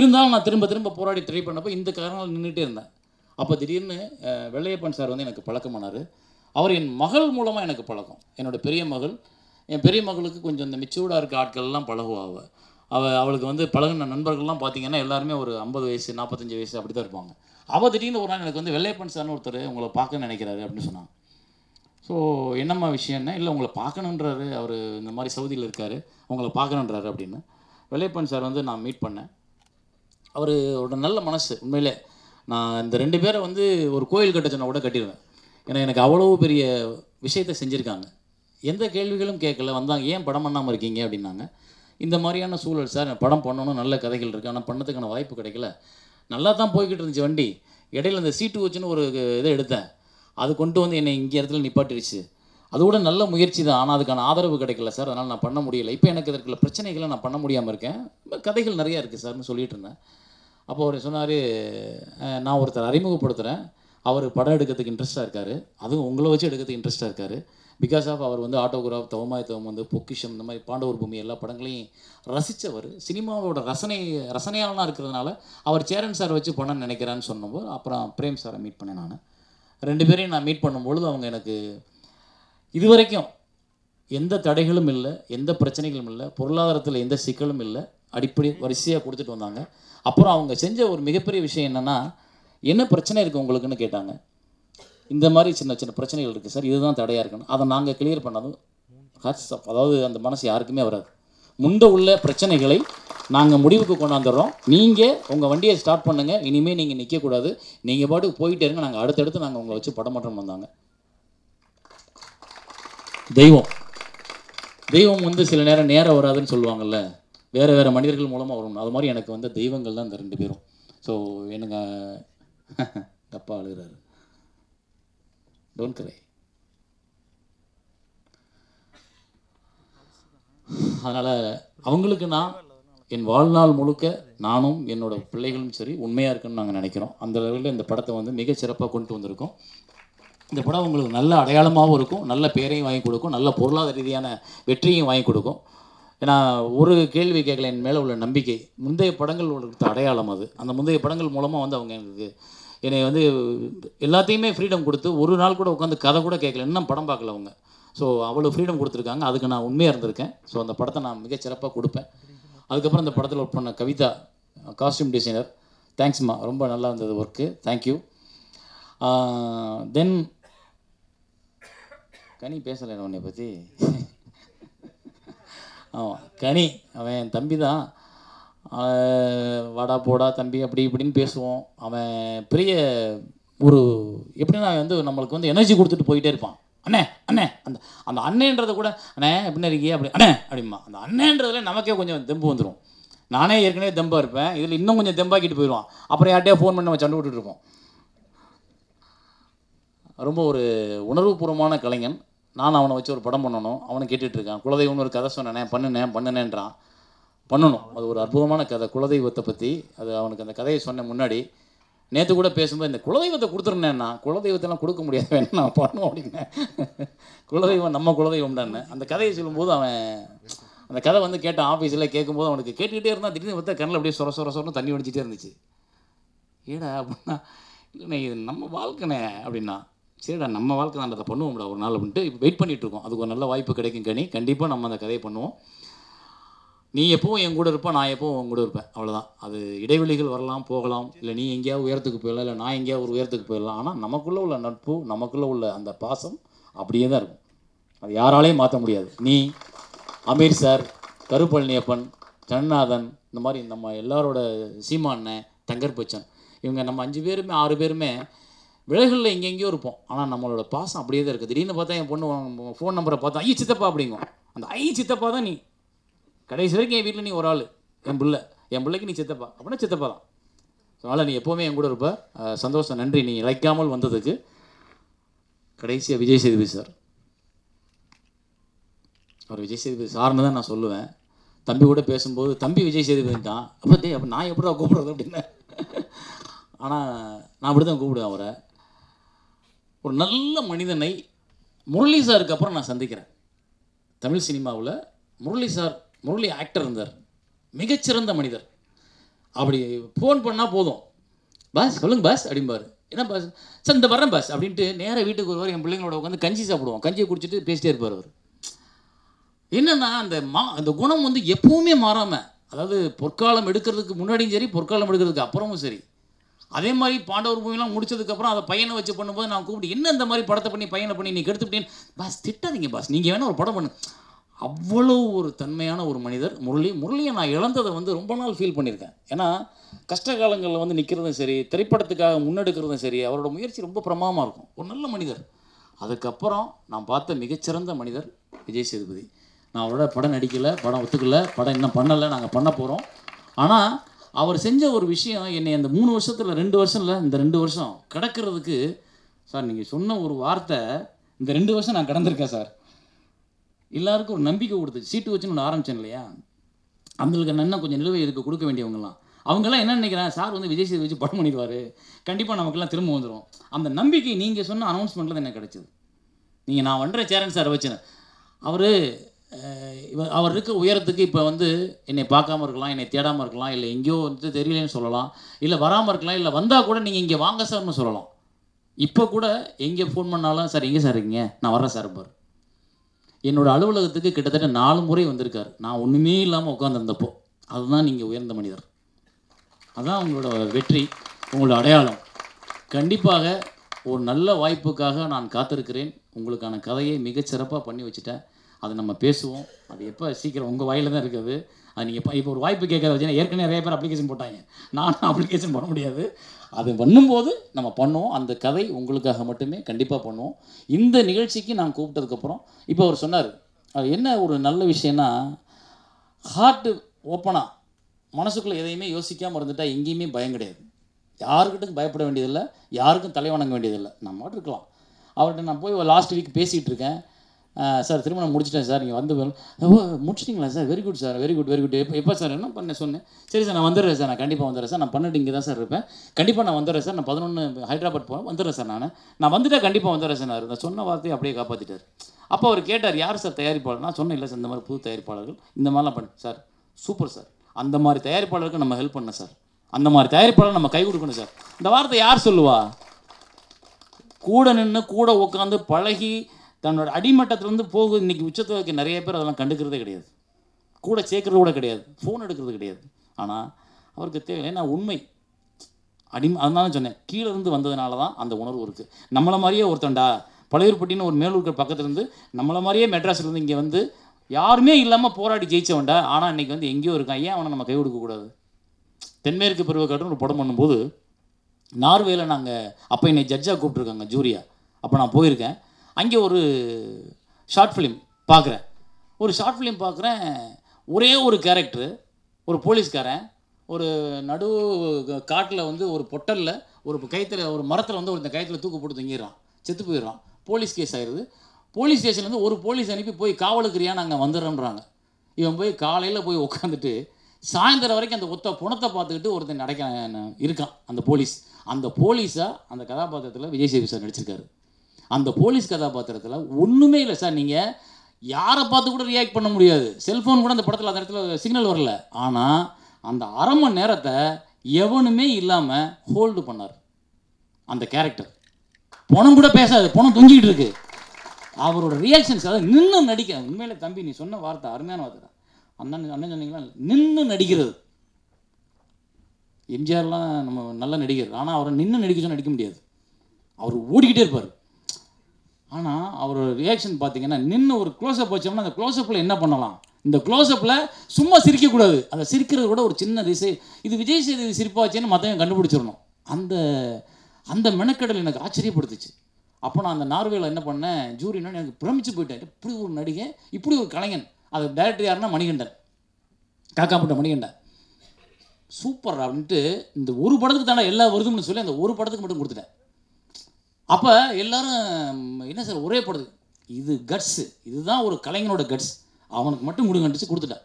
இருந்தாலும் நான் திரும்ப திரும்ப போராடி ட்ரை பண்ணப்போ இந்த காரணம் நின்றுட்டே இருந்தேன். அப்போ திடீர்னு வெள்ளையப்பன் சார் வந்து எனக்கு பழக்கமானார். அவர் என் மகள் மூலமாக எனக்கு பழக்கம். என்னோட பெரிய மகள் என் பெரிய மகளுக்கு கொஞ்சம் இந்த மெச்சூர்டாக இருக்க ஆட்கள்லாம் பழகுவா அவள் அவள் அவளுக்கு வந்து பழகின நண்பர்கள்லாம் பார்த்தீங்கன்னா எல்லாருமே ஒரு ஐம்பது வயசு நாற்பத்தஞ்சு வயசு அப்படி தான் இருப்பாங்க. அவள் திடீர்னு ஒரு நாள் எனக்கு வந்து வெள்ளையப்பன் சார்னு ஒருத்தர் உங்களை பார்க்க நினைக்கிறாரு அப்படின்னு சொன்னாங்க. ஸோ என்னம்மா விஷயம்னா இல்லை உங்களை பார்க்கணுன்றாரு அவர் இந்த மாதிரி சவுதியில் இருக்கார். உங்களை பார்க்கணுன்றாரு அப்படின்னு. வெள்ளையப்பன் சார் வந்து நான் மீட் பண்ணேன். அவர் ஒரு நல்ல மனசு உண்மையிலே. நான் இந்த ரெண்டு பேரை வந்து ஒரு கோயில் கட்ட சொன்னால் கூட கட்டிடுவேன். ஏன்னா எனக்கு அவ்வளோ பெரிய விஷயத்தை செஞ்சுருக்காங்க. எந்த கேள்விகளும் கேட்கல. வந்தாங்க ஏன் படம் பண்ணாமல் இருக்கீங்க? அப்படின்னாங்க. இந்த மாதிரியான சூழல் சார் படம் பண்ணணும் நல்ல கதைகள் இருக்குது ஆனால் பண்ணதுக்கான வாய்ப்பு கிடைக்கல. நல்லா தான் போய்கிட்டு இருந்துச்சு வண்டி. இடையில இந்த சீட்டு வச்சுன்னு ஒரு இதை எடுத்தேன். அது கொண்டு வந்து என்னை இங்கே இடத்துல நிப்பாட்டிடுச்சு அதோட நல்ல முயற்சி தான் ஆனால் அதுக்கான ஆதரவு கிடைக்கல சார். அதனால் நான் பண்ண முடியலை. இப்போ எனக்கு இதற்குள்ள பிரச்சனைகளை நான் பண்ண முடியாமல் இருக்கேன். கதைகள் நிறையா இருக்குது சார்னு சொல்லிட்டு இருந்தேன். அப்போ அவர் சொன்னார் நான் ஒருத்தர் அறிமுகப்படுத்துகிறேன் அவர் படம் எடுக்கிறதுக்கு இன்ட்ரெஸ்ட்டாக இருக்கார். அதுவும் உங்களை வச்சு எடுக்கிறதுக்கு இன்ட்ரெஸ்ட்டாக இருக்கார். பிகாஸ் ஆஃப் அவர் வந்து ஆட்டோகிராஃப் தவமாய் தவம் வந்து பொக்கிஷம் இந்த மாதிரி பாண்டவர் பூமி எல்லா படங்களையும் ரசித்தவர் சினிமாவோட ரசனை ரசனையாளனாக இருக்கிறதுனால அவர் சேரன் சார் வச்சு பண்ண நினைக்கிறான்னு சொன்னபோது அப்புறம் பிரேம் சாரை மீட் பண்ணேன் நான். ரெண்டு பேரையும் நான் மீட் பண்ணும்பொழுது அவங்க எனக்கு இதுவரைக்கும் எந்த தடைகளும் இல்லை எந்த பிரச்சனைகளும் இல்லை பொருளாதாரத்தில் எந்த சிக்கலும் இல்லை அடிப்படை வரிசையாக கொடுத்துட்டு வந்தாங்க. அப்புறம் அவங்க செஞ்ச ஒரு மிகப்பெரிய விஷயம் என்னென்னா என்ன பிரச்சனை இருக்குது உங்களுக்குன்னு கேட்டாங்க. இந்த மாதிரி சின்ன சின்ன பிரச்சனைகள் இருக்குது சார் இதுதான் தடையாக இருக்கணும் அதை நாங்கள் கிளியர் பண்ணதும் ஹர்ஸ் அதாவது அந்த மனசு யாருக்குமே வராது. முந்த உள்ள பிரச்சனைகளை நாங்கள் முடிவுக்கு கொண்டாந்துடுறோம். நீங்கள் உங்கள் வண்டியை ஸ்டார்ட் பண்ணுங்கள் இனிமேல் நீங்கள் நிற்கக்கூடாது நீங்கள் பாட்டுக்கு போயிட்டே இருங்க நாங்கள் அடுத்தடுத்து நாங்கள் உங்களை வச்சு படம் மாற்றம் வந்தாங்க தெய்வம். தெய்வம் வந்து சில நேரம் நேரம் வராதுன்னு சொல்லுவாங்கல்ல. வேறு வேறு மனிதர்கள் மூலமாக வரும். அது மாதிரி எனக்கு வந்து தெய்வங்கள் தான் இந்த ரெண்டு பேரும். ஸோ எனக்கு தப்பாக அழுகிறாரு. டோன்ட் கிரை அதனால் அவங்களுக்கு நான் என் வாழ்நாள் முழுக்க நானும் என்னோட பிள்ளைகளும் சரி உண்மையாக இருக்குன்னு நாங்கள் நினைக்கிறோம். அந்த லெவலில் இந்த படத்தை வந்து மிகச்சிறப்பாக கொண்டு வந்திருக்கோம். இந்த படம் உங்களுக்கு நல்ல அடையாளமாகவும் இருக்கும் நல்ல பேரையும் வாங்கி கொடுக்கும் நல்ல பொருளாதார ரீதியான வெற்றியும் வாங்கி கொடுக்கும். ஏன்னா ஒரு கேள்வி கேட்கல என் மேலே உள்ள நம்பிக்கை. முந்தைய படங்கள் கொடுத்த அடையாளம் அது. அந்த முந்தைய படங்கள் மூலமாக வந்து அவங்க எனக்கு என்னை வந்து எல்லாத்தையுமே ஃப்ரீடம் கொடுத்து ஒரு நாள் கூட உட்காந்து கதை கூட கேட்கல. இன்னும் படம் பார்க்கல அவங்க. ஸோ அவ்வளோ ஃப்ரீடம் கொடுத்துருக்காங்க. அதுக்கு நான் உண்மையாக இருந்திருக்கேன். ஸோ அந்த படத்தை நான் மிகச்சிறப்பாக கொடுப்பேன். அதுக்கப்புறம் இந்த படத்தில் ஒர்க் பண்ண கவிதா காஸ்டியூம் டிசைனர் தேங்க்ஸ்மா ரொம்ப நல்லா இருந்தது ஒர்க்கு தேங்க்யூ தென் கனி பேசலை உன்னை பற்றி ஆமாம் கனி. அவன் என் தம்பி தான் வாடா போடா தம்பி அப்படி இப்படின்னு பேசுவோம். அவன் பெரிய ஒரு எப்படின்னா வந்து நம்மளுக்கு வந்து எனர்ஜி கொடுத்துட்டு போயிட்டே இருப்பான். அண்ணே அண்ணே அந்த அந்த அண்ணேன்றதை கூட அண்ணே எப்படின்னு இருக்கீங்க அப்படி அண்ணே அப்படிமா அந்த அண்ணேன்றதுல நமக்கே கொஞ்சம் தெம்பு வந்துடும் நானே ஏற்கனவே தெம்பாக இருப்பேன். இதில் இன்னும் கொஞ்சம் தெம்பாக்கிட்டு போயிடுவான். அப்புறம் யார்ட்டையா ஃபோன் பண்ணி நம்ம சண்டை விட்டுட்டு இருப்போம். ரொம்ப ஒரு உணர்வுபூர்வமான கலைஞன். நான் அவனை வச்சு ஒரு படம் பண்ணணும். அவனை கேட்டுட்ருக்கான் குலதெய்வம்னு ஒரு கதை சொன்னேன் பண்ணுனேன் பண்ணினேன்றான். பண்ணணும். அது ஒரு அற்புதமான கதை. குலதெய்வத்தை பற்றி அது அவனுக்கு அந்த கதையை சொன்ன முன்னாடி நேற்று கூட பேசும்போது இந்த குலதெய்வத்தை கொடுத்துருந்தேன்னா குலதெய்வத்தெல்லாம் கொடுக்க முடியாது. வேணும் நான் பண்ணணும் அப்படின்னேன். குலதெய்வம் நம்ம குலதெய்வம் குலதெய்வம்டான்னு அந்த கதையை சொல்லும்போது அவன் அந்த கதை வந்து கேட்டான் ஆஃபீஸில் கேட்கும்போது அவனுக்கு கேட்டுக்கிட்டே இருந்தால் திடீர்னு பார்த்தா கண்ணில் அப்படியே சொர சொர சொரன்னு தண்ணி வடிச்சிட்டே இருந்துச்சு. ஏடா அப்படின்னா இல்லைண்ணே இது நம்ம வாழ்க்கைண்ணே அப்படின்னா சரிடா நம்ம வாழ்க்கை தான் அதை பண்ணுவோம்டா ஒரு நாள் அப்படின்ட்டு வெயிட் பண்ணிட்டு இருக்கோம் அதுக்கு ஒரு நல்ல வாய்ப்பு கிடைக்கும் கனி. கண்டிப்பாக நம்ம அந்த கதையை பண்ணுவோம். நீ எப்போவும் என் கூட இருப்பேன் நான் எப்போவும் உன் கூட இருப்பேன். அவ்வளோதான் அது இடைவெளிகள் வரலாம் போகலாம். இல்லை நீ எங்கேயாவது உயரத்துக்கு போயிடலாம் இல்லை நான் எங்கேயாவது ஒரு உயரத்துக்கு போயிடலாம். ஆனால் நமக்குள்ளே உள்ள நட்பு நமக்குள்ளே உள்ள அந்த பாசம் அப்படியே தான் இருக்கும். அது யாராலையும் மாற்ற முடியாது. நீ அமீர் சார் கருப்பழனியப்பன் ஜனநாதன் இந்த மாதிரி நம்ம எல்லாரோட சீமாண்ணன் தங்கர் பச்சன் இவங்க நம்ம அஞ்சு பேருமே ஆறு பேருமே விலைகளில் எங்கெங்கேயோ இருப்போம். ஆனால் நம்மளோட பாசம் அப்படியே தான் இருக்குது திடீர்னு பார்த்தா என் பொண்ணு ஃபோன் நம்பரை பார்த்தா ஐ சித்தப்பா அப்படிங்கும் அந்த ஐ சித்தப்பா தான் நீ. கடைசி வரைக்கும் என் வீட்டில் நீ ஒரு ஆள். என் பிள்ளை. என் பிள்ளைக்கு நீ சித்தப்பா. அப்படின்னா சித்தப்பா தான். அதனால் நீ எப்போவுமே என் கூட இருப்ப. சந்தோஷம் நன்றி. நீ இழைக்காமல் வந்ததுக்கு கடைசியாக விஜய் சேதுபதி சார். அவர் விஜய் சேதுபதி சார்னு தான் நான் சொல்லுவேன். தம்பி கூட பேசும்போது தம்பி விஜய் சேதுபதி தான். அப்போ டேய் அப்போ நான் எப்படிதான் கூப்பிடுறது? அப்படின்னு. ஆனால் நான் அப்படி தான் கூப்பிடுவேன் அவரை. ஒரு நல்ல மனிதனை முரளி சாருக்கு அப்புறம் நான் சந்திக்கிறேன். தமிழ் சினிமாவில் முரளி சார் முரளி ஆக்டர் இருந்தார். மிகச்சிறந்த மனிதர். அப்படி ஃபோன் பண்ணால் போதும். பாஸ் சொல்லுங்க பாஸ் அப்படிம்பாரு. என்ன பாஸ்? சார் இந்த வரேன் பாஸ் அப்படின்ட்டு நேராக வீட்டுக்கு ஒருவர் என் பிள்ளைங்களோட உட்காந்து கஞ்சி சாப்பிடுவோம். கஞ்சியை குடிச்சிட்டு பேசிட்டே இருப்பார் அவர். என்னென்னா அந்த மா அந்த குணம் வந்து எப்பவுமே மாறாமல் அதாவது பொற்காலம் எடுக்கிறதுக்கு முன்னாடியும் சரி பொற்காலம் எடுக்கிறதுக்கு அப்புறமும் சரி அதே மாதிரி பாண்டவர் மூவிலாம் முடிச்சதுக்கப்புறம் அதை பையனை வச்சு பண்ணும்போது நான் கூப்பிட்டு என்ன இந்த மாதிரி படத்தை பண்ணி பையனை பண்ணி நீ கெடுத்துட்டேன் பாஸ் திட்டாதீங்க பாஸ். நீங்கள் வேணால் ஒரு படம் பண்ணு. அவ்வளோ ஒரு தன்மையான ஒரு மனிதர் முரளி. முரளியை நான் இழந்ததை வந்து ரொம்ப நாள் ஃபீல் பண்ணியிருக்கேன். ஏன்னா கஷ்ட காலங்களில் வந்து நிற்கிறதும் சரி திரைப்படத்துக்காக முன்னெடுக்கிறதும் சரி அவரோட முயற்சி ரொம்ப பிரமாதமாக இருக்கும். ஒரு நல்ல மனிதர். அதுக்கப்புறம் நான் பார்த்த மிகச்சிறந்த மனிதர் விஜய் சேதுபதி. நான் அவரோட படம் நடிக்கலை படம் ஒத்துக்கலை படம் இன்னும் பண்ணலை நாங்கள் பண்ண போகிறோம் ஆனால் அவர் செஞ்ச ஒரு விஷயம் என்னை அந்த மூணு வருஷத்தில் ரெண்டு வருஷம் இல்லை இந்த ரெண்டு வருஷம் கிடக்கிறதுக்கு சார் நீங்கள் சொன்ன ஒரு வார்த்தை இந்த ரெண்டு வருஷம் நான் கடந்திருக்கேன் சார். எல்லாருக்கும் ஒரு நம்பிக்கை கொடுத்து சீட்டு வச்சுன்னு ஒன்று ஆரம்பித்தேன் இல்லையா? அவங்களுக்கு இன்னும் கொஞ்சம் நிலுவை இருக்க கொடுக்க வேண்டியவங்கலாம். அவங்கெல்லாம் என்ன நினைக்கிறாங்க? சார் வந்து விஜய் சேது வச்சு படம் பண்ணிடுவார். கண்டிப்பாக நமக்கெல்லாம் திரும்ப வந்துடும் அந்த நம்பிக்கை நீங்கள் சொன்ன அனௌன்ஸ்மெண்ட்டில் தான் எனக்கு கிடச்சிது. நீங்கள் நான் பண்ணுற சேரன் சார் வச்சேன் அவர் அவர் இருக்க உயரத்துக்கு இப்போ வந்து என்னை பார்க்காம இருக்கலாம் என்னை தேடாமல் இருக்கலாம் இல்லை எங்கேயோ வந்து தெரியலன்னு சொல்லலாம் இல்லை வராமல் இருக்கலாம் இல்லை வந்தால் கூட நீங்கள் இங்கே வாங்க சார்னு சொல்லலாம். இப்போ கூட எங்கே ஃபோன் பண்ணாலும் சார் எங்கே சார் இருக்கீங்க? நான் வர்றேன் சார் பார். என்னோடய அலுவலகத்துக்கு கிட்டத்தட்ட நாலு முறை வந்திருக்கார். நான் ஒன்றுமே இல்லாமல் உட்காந்துருந்தப்போ அதுதான் நீங்கள் உயர்ந்த மனிதர். அதுதான் உங்களோட வெற்றி உங்களோட அடையாளம். கண்டிப்பாக ஒரு நல்ல வாய்ப்புக்காக நான் காத்திருக்கிறேன். உங்களுக்கான கதையை மிகச்சிறப்பாக பண்ணி வச்சுட்டேன். அதை நம்ம பேசுவோம். அது எப்போ? சீக்கிரம் உங்கள் வாயில் தான் இருக்குது. அது நீங்கள் இப்போ ஒரு வாய்ப்பு கேட்கற வச்சுன்னா ஏற்கனவே நிறைய பேர் அப்ளிகேஷன் போட்டாங்க. நான் அப்ளிகேஷன் பண்ண முடியாது. அது பண்ணும்போது நம்ம பண்ணுவோம். அந்த கதை உங்களுக்காக மட்டுமே கண்டிப்பாக பண்ணுவோம். இந்த நிகழ்ச்சிக்கு நான் கூப்பிட்டதுக்கப்புறம் இப்போ அவர் சொன்னார் அது என்ன ஒரு நல்ல விஷயம்னா ஹார்ட்டு ஓப்பனாக மனசுக்குள்ளே எதையுமே யோசிக்காமல் இருந்துட்டால் எங்கேயுமே பயம் கிடையாது. யாருக்கிட்டும் பயப்பட வேண்டியதில்லை. யாருக்கும் தலை வணங்க வேண்டியதில்லை. நம்ம மட்டும் இருக்கலாம். அவர்கிட்ட நான் போய் லாஸ்ட் வீக் பேசிகிட்டு இருக்கேன். சார் திருமணம் முடிச்சிட்டேன் சார். நீங்கள் வந்து ஓ முடிச்சிட்டிங்களா sir? Very good sir. Very good very good எப்போ எப்போ சார்? என்ன பண்ண சொன்னேன்? சரி சார் நான் வந்துடுறேன் சார். நான் கண்டிப்பாக வந்துடுறேன் சார். நான் பண்ணிட்டு இங்கே தான் சார் இருப்பேன். கண்டிப்பாக நான் வந்துடுறேன் சார். நான் பதினொன்று ஹைதராபாத் போகிறேன் வந்துடுறேன் சார் நான். நான் வந்துட்டேன் கண்டிப்பாக வந்துடுறேன் சார் நான். சொன்ன வார்த்தையை அப்படியே காப்பாற்றிட்டார் அப்போ அவர் கேட்டார் யார் சார் தயாரிப்பாளர்? நான் சொன்னேன் இல்லை சார் இந்த மாதிரி புது தயாரிப்பாளர்கள். இந்த மாதிரிலாம் பண்ண சார். Super sir. அந்த மாதிரி தயாரிப்பாளருக்கு நம்ம ஹெல்ப் பண்ண சார். அந்த மாதிரி தயாரிப்பாளர் நம்ம கை கொடுக்கணும் சார். இந்த வார்த்தை யார் சொல்லுவா? கூட நின்று கூட உட்காந்து பழகி தன்னோட அடிமட்டத்திலேருந்து போகுது இன்றைக்கி உச்சத்தை வைக்க நிறைய பேர் அதெல்லாம் கண்டுக்கிறதே கிடையாது. கூட சேர்க்கறது கூட கிடையாது. ஃபோன் எடுக்கிறது கிடையாது. ஆனால் அவருக்கு தேவையில்லை ஏன்னா உண்மை. அடிமை அதனால சொன்னேன். கீழே இருந்து வந்ததுனால தான் அந்த உணர்வு இருக்குது நம்மளை மாதிரியே ஒருத்தன்டா பழையூர்பட்டின்னு ஒரு மேலூர்கள் பக்கத்துலேருந்து நம்மளை மாதிரியே மெட்ராஸ்லேருந்து இங்கே வந்து யாருமே இல்லாமல் போராடி ஜெயிச்சவன்டா ஆனால் இன்றைக்கி வந்து எங்கேயோ இருக்கான். ஏன் அவனை நம்ம கை கொடுக்கக்கூடாது தென்மேற்கு பருவக்காட்டுன்னு ஒரு படம் பண்ணும்போது நார்வேல நாங்கள் அப்போ என்னை ஜட்ஜாக கூப்பிட்ருக்காங்க ஜூரியா. அப்போ நான் போயிருக்கேன். அங்கே ஒரு ஷார்ட் ஃபிலிம் பார்க்குறேன். ஒரு ஷார்ட் ஃபிலிம் பார்க்குறேன். ஒரே ஒரு கேரக்டரு ஒரு போலீஸ்காரன் ஒரு நடு காட்டில் வந்து ஒரு பொட்டலில் ஒரு கயத்தில் ஒரு மரத்தில் வந்து ஒரு இந்த கயத்தில் தூக்கு போட்டு தங்கிடுறான். செத்து போயிடுறான். போலீஸ் கேஸ் ஆயிடுது. போலீஸ் ஸ்டேஷன்லேருந்து ஒரு போலீஸ் அனுப்பி போய் காவலுக்குரியா நாங்கள் வந்துடுறோன்றாங்க இவன் போய் காலையில் போய் உட்காந்துட்டு சாயந்தரம் வரைக்கும் அந்த ஒத்த புணத்தை பார்த்துக்கிட்டு ஒருத்தன் நடக்க இருக்கான். அந்த போலீஸ். அந்த போலீஸாக அந்த கதாபாத்திரத்தில் விஜய் சேவி சார் நடிச்சிருக்காரு. அந்த போலீஸ் கதாபாத்திரத்தில் ஒன்றுமே இல்லை சார். நீங்கள் யாரை பார்த்து கூட ரியாக்ட் பண்ண முடியாது. செல்ஃபோன் கூட அந்த படத்தில் அந்த இடத்துல சிக்னல் வரல. ஆனால் அந்த அரை மணி நேரத்தை எவனுமே இல்லாமல் ஹோல்டு பண்ணார். அந்த கேரக்டர் பணம் கூட பேசாது. பணம் தொங்கிட்டு இருக்கு. அவரோட ரியாக்ஷன்ஸ் அதாவது நின்று நடிக்க உண்மையில தம்பி நீ சொன்ன வார்த்தை அருமையான வார்த்தை தான். அண்ணன் அண்ணன் சொன்னீங்களா? நின்று நடிக்கிறது. எம்ஜிஆர்லாம் நம்ம நல்ல நடிகர். ஆனால் அவரை நின்று நடிக்க சொன்னால் நடிக்க முடியாது. அவர் ஓடிக்கிட்டே இருப்பார். ஆனால் அவரோட ரியாக்ஷன் பார்த்தீங்கன்னா நின்று ஒரு க்ளோஸ்அப் வச்சோம்னா அந்த க்ளோஸ்அப்பில் என்ன பண்ணலாம்? இந்த க்ளோஸ்அப்பில் சும்மா சிரிக்கக்கூடாது. அதை சிரிக்கிறது கூட ஒரு சின்ன திசை. இது விஜய் சேதுபதி சிரிப்பாச்சேன்னு மற்றவங்க கண்டுபிடிச்சிடணும். அந்த அந்த மெனக்கடல் எனக்கு ஆச்சரியப்படுத்துச்சு. அப்போ நான் அந்த நார்வேல என்ன பண்ணேன்? ஜூரினா எனக்கு பிரமிச்சு போயிட்டேன் இப்படி ஒரு நடிகை இப்படி ஒரு கலைஞன். அது டைரக்டர் யாருன்னா மணிகண்டன். காக்காப்பட்ட மணிகண்டன். சூப்பர் அப்படின்ட்டு இந்த ஒரு படத்துக்கு தானே எல்லா வருதும்னு சொல்லி அந்த ஒரு படத்துக்கு மட்டும் கொடுத்துட்டேன். அப்போ எல்லாரும் என்ன சார் ஒரே படத்துக்கு இது கட்ஸு இதுதான் ஒரு கலைஞனோட கட்ஸ் அவனுக்கு மட்டும் கொடுங்கன்ட்டு கொடுத்துட்டேன்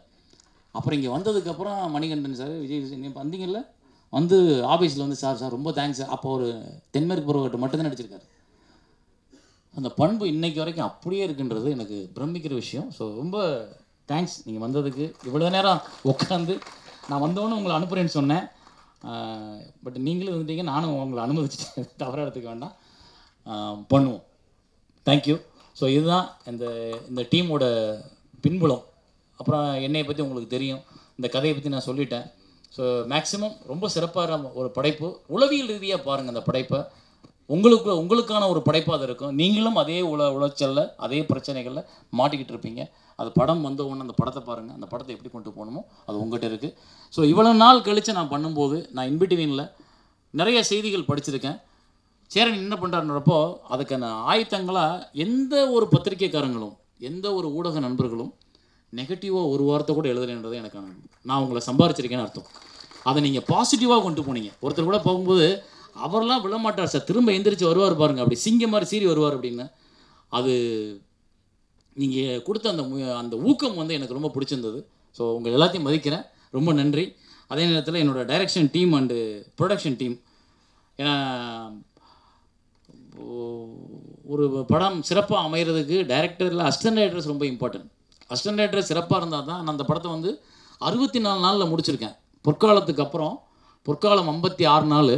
அப்புறம் இங்கே வந்ததுக்கப்புறம் மணிகண்டன் சார் விஜய் விஜய் நீங்கள் வந்தீங்கல்ல? வந்து ஆஃபீஸில் வந்து சார் சார் ரொம்ப தேங்க்ஸ் சார். அப்போ ஒரு தென்மேற்கு பருவகட்டு மட்டும்தான் நடிச்சிருக்காரு. அந்த பண்பு இன்னைக்கு வரைக்கும் அப்படியே இருக்குன்றது எனக்கு பிரமிக்கிற விஷயம். ஸோ ரொம்ப தேங்க்ஸ் நீங்கள் வந்ததுக்கு இவ்வளோ நேரம் உட்காந்து நான் வந்தோன்னு உங்களை அனுப்புகிறேன்னு சொன்னேன். பட் நீங்களும் இருந்தீங்க நானும் உங்களை அனுமதிச்சிட்டேன். தவறாக எடுத்துக்க வேண்டாம். பண்ணுவோம். தேங்க்யூ ஸோ இதுதான் இந்த இந்த டீமோட பின்புலம். அப்புறம் என்னையை பற்றி உங்களுக்கு தெரியும். இந்த கதையை பற்றி நான் சொல்லிட்டேன். ஸோ மேக்ஸிமம் ரொம்ப சிறப்பாக ஒரு படைப்பு. உளவியல் ரீதியாக பாருங்கள் அந்த படைப்பை. உங்களுக்கு உங்களுக்கான ஒரு படைப்பாக அது இருக்கும். நீங்களும் அதே உள உளைச்சலில் அதே பிரச்சனைகளில் மாட்டிக்கிட்டு இருப்பீங்க. அது படம் வந்த உடனே அந்த படத்தை பாருங்கள் அந்த படத்தை எப்படி கொண்டு போகணுமோ அது உங்கள்கிட்ட இருக்குது ஸோ இவ்வளோ நாள் கழித்து நான் பண்ணும்போது நான் இன்பிட்வீனில் நிறைய செய்திகள் படிச்சிருக்கேன். சேரன் என்ன பண்ணுறாருன்றப்போ அதுக்கான ஆயத்தங்களாக எந்த ஒரு பத்திரிக்கைக்காரங்களும் எந்த ஒரு ஊடக நண்பர்களும் நெகட்டிவாக ஒரு வார்த்தை கூட எழுதலைன்றது எனக்கு நான் உங்களை சம்பாரிச்சிருக்கேன்னு அர்த்தம். அதை நீங்கள் பாசிட்டிவாக கொண்டு போனீங்க. ஒருத்தர் கூட போகும்போது அவர்லாம் விழமாட்டார் சார் திரும்ப எந்திரிச்சு வருவார் பாருங்கள் அப்படி சிங்கம் மாதிரி சீறி வருவார் அப்படின்னு. அது நீங்கள் கொடுத்த அந்த அந்த ஊக்கம் வந்து எனக்கு ரொம்ப பிடிச்சிருந்தது. ஸோ உங்கள் எல்லாத்தையும் மதிக்கிறேன். ரொம்ப நன்றி. அதே நேரத்தில் என்னோட direction team and production team ஏன்னா ஒரு படம் சிறப்பாக அமைகிறதுக்கு டைரக்டரில் அஸ்டன் டைரக்டர்ஸ் ரொம்ப இம்பார்ட்டன்ட் அசிஸ்டன்ட் டைரக்டர் சிறப்பாக இருந்தால் தான் நான் அந்த படத்தை வந்து அறுபத்தி நாலு நாளில் முடிச்சிருக்கேன். பொற்காலத்துக்கு அப்புறம் பொற்காலம் ஐம்பத்தி ஆறு நாள்.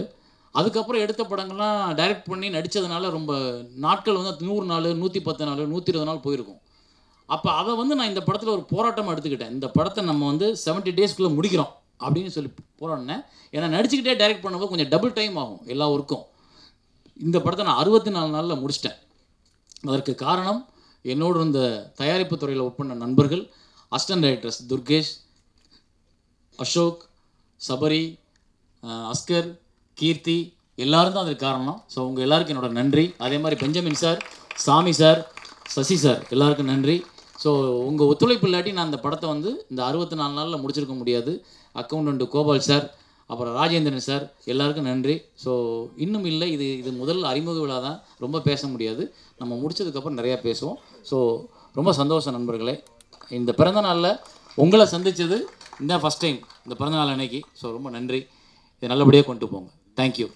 அதுக்கப்புறம் எடுத்த படங்கள்லாம் டைரக்ட் பண்ணி நடித்ததுனால ரொம்ப நாட்கள் வந்து நூறு நாள் நூற்றி பத்து நாள் நூற்றி இருபது நாள் போயிருக்கும். அப்போ அதை வந்து நான் இந்த படத்தில் ஒரு போராட்டமாக எடுத்துக்கிட்டேன். இந்த படத்தை நம்ம வந்து 70 டேஸ்க்குள்ளே முடிக்கிறோம் அப்படின்னு சொல்லி போராடினேன். ஏன்னா நடிச்சுக்கிட்டே டைரக்ட் பண்ணும்போது கொஞ்சம் டபுள் டைம் ஆகும் எல்லா ஒர்க்கும் இந்த படத்தை நான் அறுபத்தி நாலு நாளில் முடிச்சிட்டேன். அதற்கு காரணம் என்னோடு இருந்த தயாரிப்பு துறையில் ஒர்க் பண்ண நண்பர்கள் அஸ்டன் டைரக்டர்ஸ் துர்கேஷ் அசோக் சபரி அஸ்கர் கீர்த்தி எல்லாரும் தான் அதுக்கு காரணம். ஸோ உங்கள் எல்லாருக்கும் என்னோட நன்றி. அதே மாதிரி Benjamin sir Sami sir Sasi sir எல்லாருக்கும் நன்றி. ஸோ உங்கள் ஒத்துழைப்பு இல்லாட்டி நான் அந்த படத்தை வந்து இந்த அறுபத்தி நாலு நாளில் முடிச்சிருக்க முடியாது. அக்கௌண்டன்ட் கோபால் சார் அப்புறம் ராஜேந்திரன் சார் எல்லாருக்கும் நன்றி. ஸோ இன்னும் இல்லை இது இது முதல் அறிமுக விழா தான். ரொம்ப பேச முடியாது. நம்ம முடிச்சதுக்கப்புறம் நிறையா பேசுவோம். ஸோ ரொம்ப சந்தோஷம் நண்பர்களே. இந்த பிறந்த நாளில் உங்களை சந்தித்தது இந்த ஃபஸ்ட் டைம் இந்த பிறந்த நாள் அன்னைக்கு. ஸோ ரொம்ப நன்றி. இதை நல்லபடியாக கொண்டு போங்க. தேங்க்யூ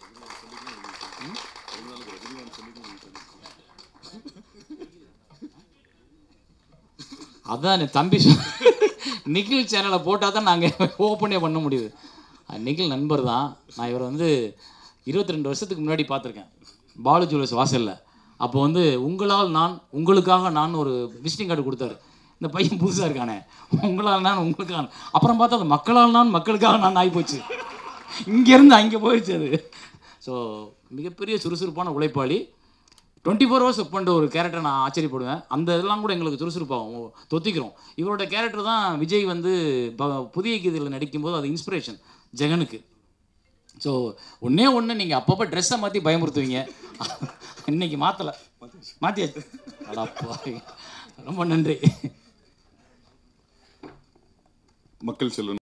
அதான் என் தம்பி சொ- சேனலை போட்டால் தான் நாங்கள் ஓப்பனே பண்ண முடியுது. நிகில் நண்பர் தான். நான் இவரை வந்து இருபத்தி ரெண்டு வருஷத்துக்கு முன்னாடி பார்த்துருக்கேன். பாலு ஜுவல்ஸ் வாசலில். அப்போ வந்து உங்களால் நான் உங்களுக்காக நான் ஒரு விசிட்டிங் கார்டு கொடுத்தாரு. இந்த பையன் புதுசாக இருக்கானே. உங்களால் நான் உங்களுக்காக அப்புறம் பார்த்தா அது மக்களால் நான் மக்களுக்காக நான் ஆகிப்போச்சு இங்கேருந்து அங்கே போயிடுச்சு அது. ஸோ மிகப்பெரிய சுறுசுறுப்பான உழைப்பாளி. டுவெண்ட்டி ஃபோர் ஹவர்ஸ் ஒர்க் பண்ணுற ஒரு கேரக்டர் நான் ஆச்சரியப்படுவேன். அந்த இதெல்லாம் கூட எங்களுக்கு சுறுசுறுப்பாகும் தொத்திக்கிறோம். இவரோட கேரக்டர் தான் விஜய் வந்து ப- புதிய கீதையில் நடிக்கும்போது அது இன்ஸ்பிரேஷன் ஜெகனுக்கு. ஸோ ஒன்றே ஒன்று நீங்கள் அப்பப்போ ட்ரெஸ்ஸை மாற்றி பயமுறுத்துவீங்க. இன்னைக்கு மாற்றலை மாற்றியாச்சு அடா ரொம்ப நன்றி. மக்கள் செல்வன்.